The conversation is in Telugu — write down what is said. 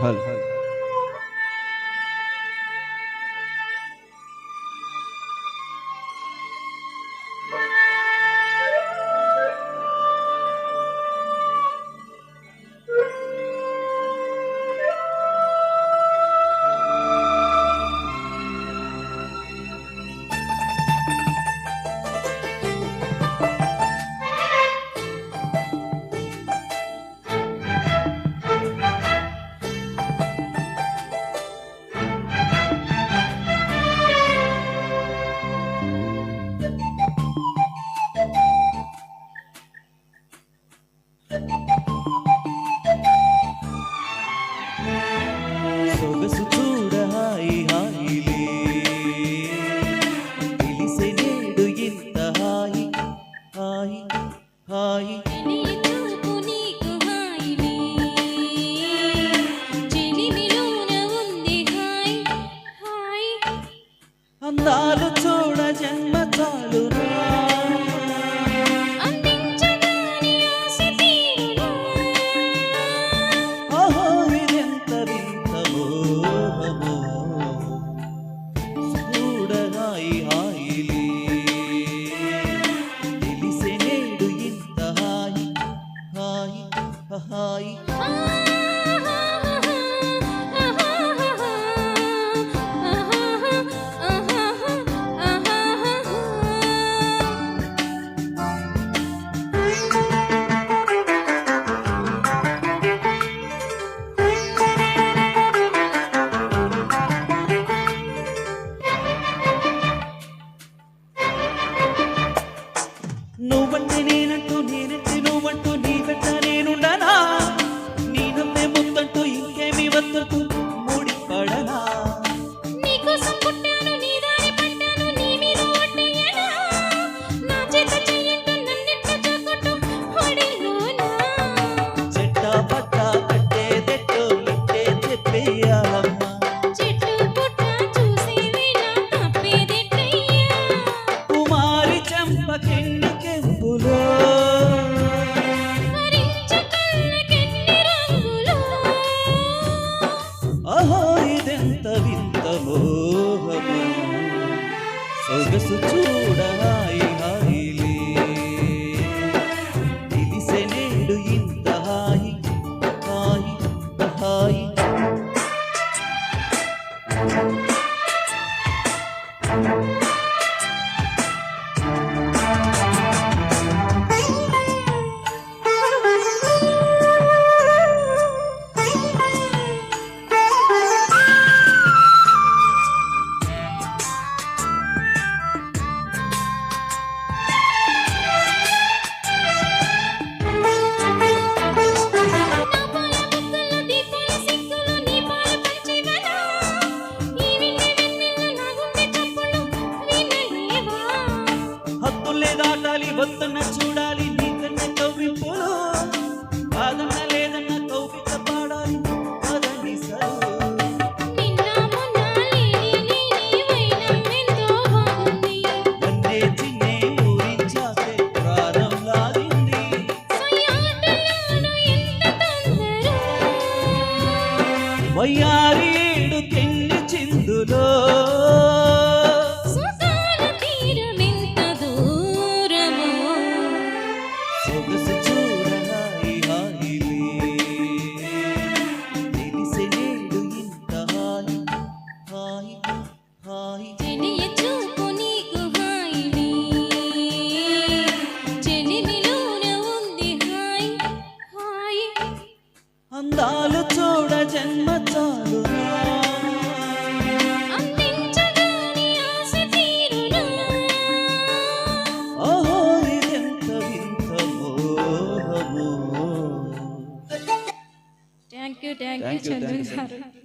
هلا. ஒன்று நீ అనంత మోహము సొగసు చూడ హాయి హాయిలే. తెలిసే నేడు ఇంత హాయి హాయి హాయి thank you చూడ चंद्रधारा